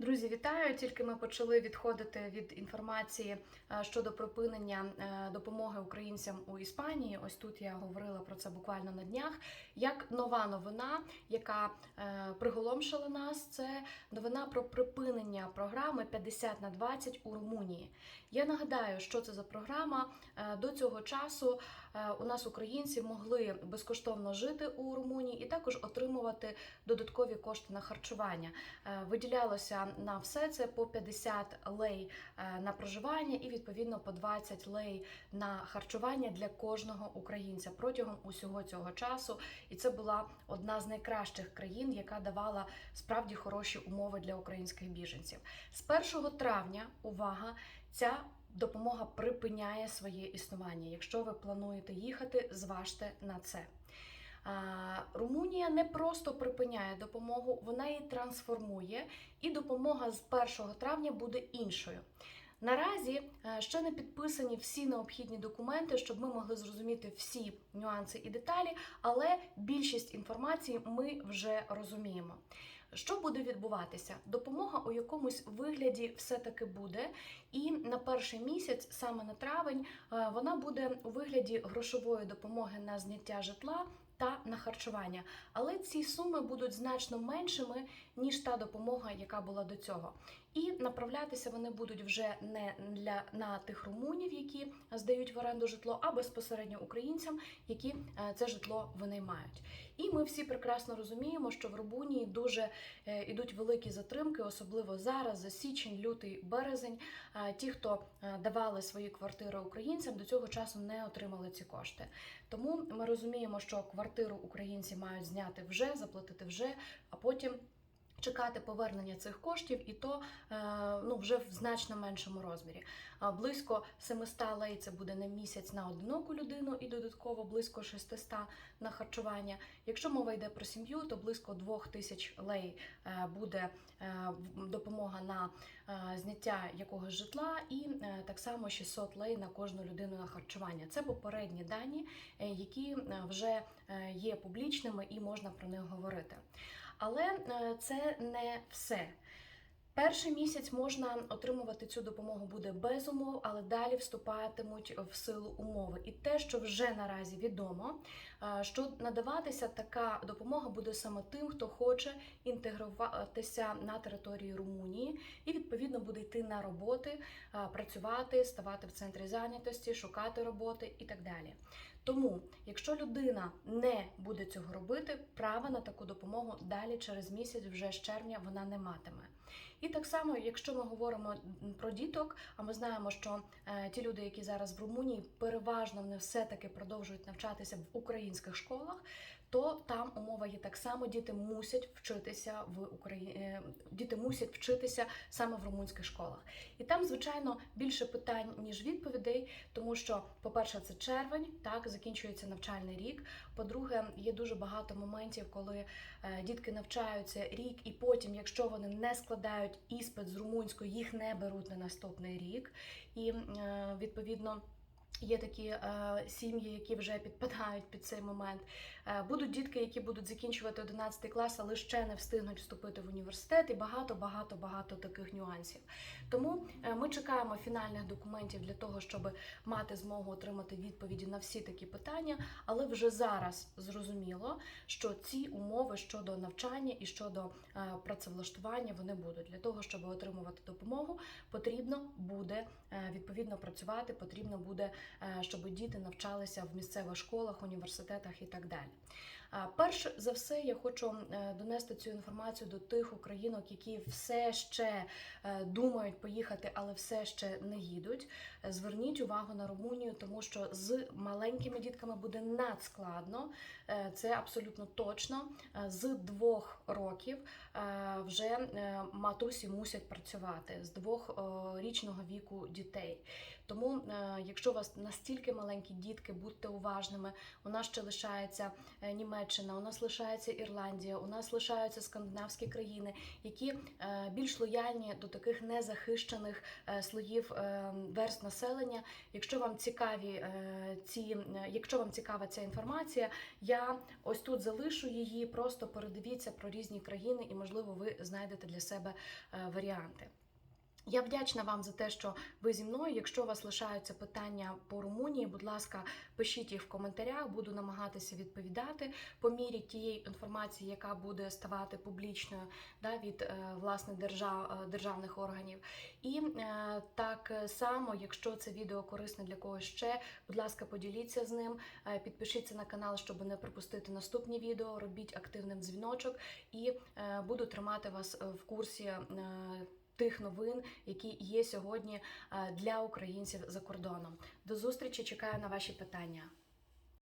Друзі, вітаю! Тільки ми почали відходити від інформації е, щодо припинення е, допомоги українцям у Іспанії. Ось тут я говорила про це буквально на днях. Як нова новина, яка е, приголомшила нас, це новина про припинення програми 50 на 20 у Румунії. Я нагадаю, що це за програма. До цього часу у нас українці могли безкоштовно жити у Румунії і також отримувати додаткові кошти на харчування. Виділялося на все це по 50 лей е, на проживання і відповідно по 20 лей на харчування для кожного українця протягом усього цього часу. І це була одна з найкращих країн, яка давала справді хороші умови для українських біженців. З 1 травня увага ця. Допомога припиняє своє існування. Якщо ви плануєте їхати, зважте на це. Румунія не просто припиняє допомогу, вона її трансформує, і допомога з 1 травня буде іншою. Наразі е, ще не підписані всі необхідні документи, щоб ми могли зрозуміти всі нюанси і деталі, але більшість інформації ми вже розуміємо. Що буде відбуватися? Допомога у якомусь вигляді все-таки буде, і на перший місяць, саме на травень, е, вона буде у вигляді грошової допомоги на зняття житла та на харчування. Але ці суми будуть значно меншими, ніж та допомога, яка була до цього. І направлятися вони будуть вже не для на тих румунів, які здають в оренду житло, а безпосередньо українцям, які е, це житло винаймають. І ми всі прекрасно розуміємо, що в Румунії дуже е, ідуть великі затримки, особливо зараз, за січень, лютий, березень. Е, Ті, хто е, давали свої квартири українцям, до цього часу не отримали ці кошти. Тому ми розуміємо, що квартиру українці мають зняти вже, заплатити вже, а потім. Чекати повернення цих коштів, і то е, ну вже в значно меншому розмірі. Близько 700 лей це буде на місяць на одиноку людину, і додатково близько 600 на харчування. Якщо мова йде про сім'ю, то близько 2000 лей е, буде е, допомога на зняття якогось житла, і так само 600 лей на кожну людину на харчування. Це попередні дані, які вже є публічними і можна про них говорити. Але е, це не все. Перший місяць можна отримувати цю допомогу буде без умов, але далі вступатимуть в силу умови. І те, що вже наразі відомо, е, що надаватися така допомога буде саме тим, хто хоче інтегруватися на території Румунії, і відповідно буде йти на роботи, е, працювати, ставати в центрі зайнятості, шукати роботи і так далі. Тому, якщо людина не буде цього робити, права на таку допомогу далі через місяць, вже з червня, вона не матиме. І так само, якщо ми говоримо про діток, а ми знаємо, що е, ті люди, які зараз в Румунії, переважно вони все-таки продовжують навчатися в українських школах, то там умова є так само: діти мусять вчитися в Україні, діти мусять вчитися саме в румунських школах. І там, звичайно, більше питань ніж відповідей, тому що, по-перше, це червень, так закінчується навчальний рік. По-друге, є дуже багато моментів, коли е, дітки навчаються рік, і потім, якщо вони не складають іспит з румунської, їх не беруть на наступний рік. І е, відповідно. Є такі е, сім'ї, які вже підпадають під цей момент. Е, будуть дітки, які будуть закінчувати 11 клас, але ще не встигнуть вступити в університет, і багато, багато, багато таких нюансів. Тому е, ми чекаємо фінальних документів для того, щоб мати змогу отримати відповіді на всі такі питання. Але вже зараз зрозуміло, що ці умови щодо навчання і щодо е, працевлаштування вони будуть для того, щоб отримувати допомогу, потрібно буде е, відповідно працювати, потрібно буде, щоб діти навчалися в місцевих школах, університетах і так далі. Перш за все, я хочу е, донести цю інформацію до тих українок, які все ще е, думають поїхати, але все ще не їдуть. Е, Зверніть увагу на Румунію, тому що з маленькими дітками буде надскладно. Е, Це абсолютно точно. Е, З двох років е, вже е, матусі мусять працювати з двохрічного віку дітей. Тому, е, якщо у вас настільки маленькі дітки, будьте уважними. У нас ще лишається е, Німеччина. У нас лишається Ірландія, у нас лишаються скандинавські країни, які е, більш лояльні до таких незахищених слоїв верст населення. Якщо вам цікаві ці, якщо вам цікава ця інформація, я ось тут залишу її. Просто передивіться про різні країни, і можливо ви знайдете для себе варіанти. Я вдячна вам за те, що ви зі мною. Якщо у вас лишаються питання по Румунії, будь ласка, пишіть їх в коментарях, буду намагатися відповідати по мірі тієї інформації, яка буде ставати публічною да, від е, власне держав, е, державних органів. І е, так само, якщо це відео корисне для когось ще, будь ласка, поділіться з ним, підпишіться на канал, щоб не пропустити наступні відео. Робіть активним дзвіночок і буду тримати вас в курсі. Тих новин, які є сьогодні е, для українців за кордоном. До зустрічі чекаю на ваші питання.